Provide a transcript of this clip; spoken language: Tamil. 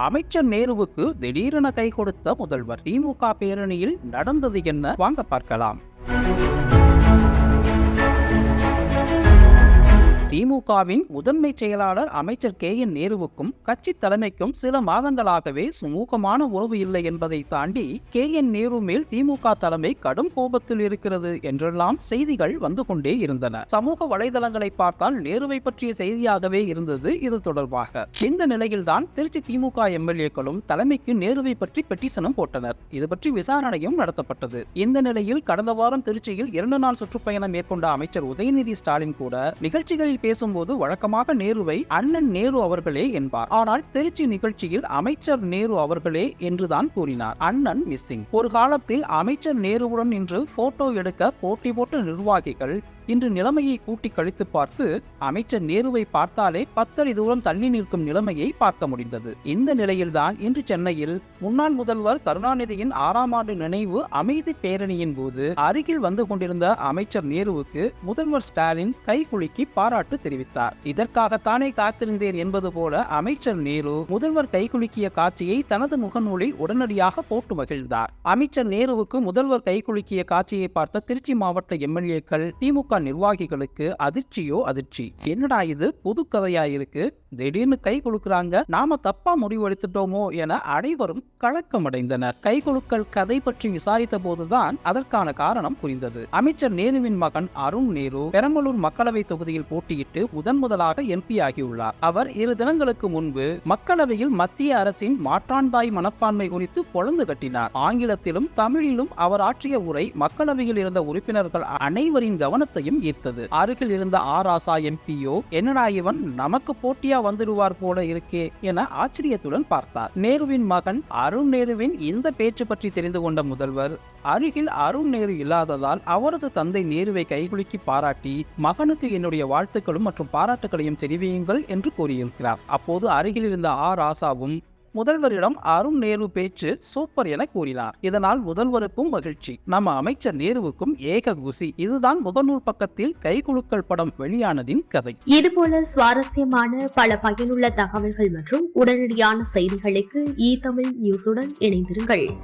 அமைச்சர் நேருவுக்கு திடீரென கை கொடுத்த முதல்வர் திமுக பேரணியில் நடந்தது என்ன வாங்க பார்க்கலாம். திமுகவின் முதன்மை செயலாளர் அமைச்சர் கே என் நேருவுக்கும் கட்சி தலைமைக்கும் சில மாதங்களாகவே சுமூகமான உறவு இல்லை என்பதை தாண்டி கே என் நேரு மேல் திமுக தலைமை கடும் கோபத்தில் இருக்கிறது என்றெல்லாம் செய்திகள் வந்து கொண்டே இருந்தன. சமூக வலைதளங்களை பார்த்தால் நேருவை பற்றிய செய்தியாகவே இருந்தது இது தொடர்பாக. இந்த நிலையில்தான் திருச்சி திமுக எம்எல்ஏக்களும் தலைமைக்கு நேருவை பற்றி பெட்டிசனம் போட்டனர். இது பற்றி விசாரணையும் நடத்தப்பட்டது. இந்த நிலையில் கடந்த வாரம் திருச்சியில் இரண்டு நாள் சுற்றுப்பயணம் மேற்கொண்ட அமைச்சர் உதயநிதி ஸ்டாலின் கூட நிகழ்ச்சிகளில் பேசும்போது வழக்கமாக நேருவை அண்ணன் நேரு அவர்களே என்பார். ஆனால் திருச்சி நிகழ்ச்சியில் அமைச்சர் நேரு அவர்களே என்றுதான் கூறினார். அண்ணன் மிஸ்ஸிங். ஒரு காலத்தில் அமைச்சர் நேருவுடன் நின்று போட்டோ எடுக்க போட்டி போட்ட நிர்வாகிகள் இன்று நிலைமையை கூட்டி கழித்து பார்த்து அமைச்சர் நேருவை பார்த்தாலே பத்தடி தூரம் தள்ளி நிற்கும் நிலைமையை பார்க்க முடிந்தது. இந்த நிலையில்தான் இன்று சென்னையில் முன்னாள் முதல்வர் கருணாநிதியின் ஆறாம் ஆண்டு நினைவு அமைதி பேரணியின் போது அருகில் வந்து கொண்டிருந்த அமைச்சர் நேருவுக்கு முதல்வர் ஸ்டாலின் கைகுலுக்கி பாராட்டு தெரிவித்தார். தெரிவித்தார். இதற்காகத்தானே காத்திருந்தேன் என்பது போல அமைச்சர் நேரு முதல்வர் கைகுலுக்கிய காட்சியை தனது முகநூலில் உடனடியாக போட்டு மகிழ்ந்தார். அமைச்சர் நேருவுக்கு முதல்வர் கைகுலுக்கிய காட்சியை பார்த்த திருச்சி மாவட்ட எம்எல்ஏக்கள் திமுக நிர்வாகிகளுக்கு அதிர்ச்சியோ அதிர்ச்சி. என்னடா இது? புது கதையா இருக்கு? திடீர்னு கை கொடுக்கறாங்க நாம தப்பா முடிவெடுத்துட்டோமோ என அனைவரும் கலக்கமடைந்தனர். கை கொடுக்கல் கதை பற்றி விசாரித்த போதுதான் அதற்கான காரணம் புரிந்தது. அமைச்சர் நேருவின் மகன் அருண் நேரு பெரம்பலூர் மக்களவை தொகுதியில் போட்டியிட்டு முதன் முதலாக எம்பி ஆகியுள்ளார். அவர் இரு தினங்களுக்கு முன்பு மக்களவையில் மத்திய அரசின் மாற்றாந்தாய் மனப்பான்மை குறித்து பொழந்து கட்டினார். ஆங்கிலத்திலும் தமிழிலும் அவர் ஆற்றிய உரை மக்களவையில் இருந்த உறுப்பினர்கள் அனைவரின் கவனத்தையும் ஈர்த்தது. அருகில் இருந்த ஆர். ஆசா எம்பியோ என்னடா இவன் நமக்கு போட்டியா வந்துடுவார் போல இருக்கே என ஆச்சரியத்துடன் பார்த்தார். நேருவின் மகன் அருண் நேருவின் இந்த பேச்சு பற்றி தெரிந்து கொண்ட முதல்வர் அருகில் அருண் நேரு இல்லாததால் அவரது தந்தை நேருவை கைகுலுக்கி பாராட்டி மகனுக்கு என்னுடைய வாழ்த்துக்களும் மற்றும் பாராட்டுகளையும் தெரிவியுங்கள் என்று கூறியிருக்கிறார். அப்போது அருகில் இருந்த ஆர் ஆசாவும் முதல்வரிடம் அருண் நேரு பேச்சு சூப்பர் என கூறினார். இதனால் முதல்வருக்கும் மகிழ்ச்சி. நம்ம அமைச்சர் நேருவுக்கும் ஏக குசி. இதுதான் முகநூல் பக்கத்தில் கைகுலுக்கல் படம் வெளியானதின் கதை. இதுபோல சுவாரஸ்யமான பல பயனுள்ள தகவல்கள் மற்றும் உடனடியான செய்திகளுக்கு இ தமிழ் நியூஸுடன் இணைந்திருங்கள்.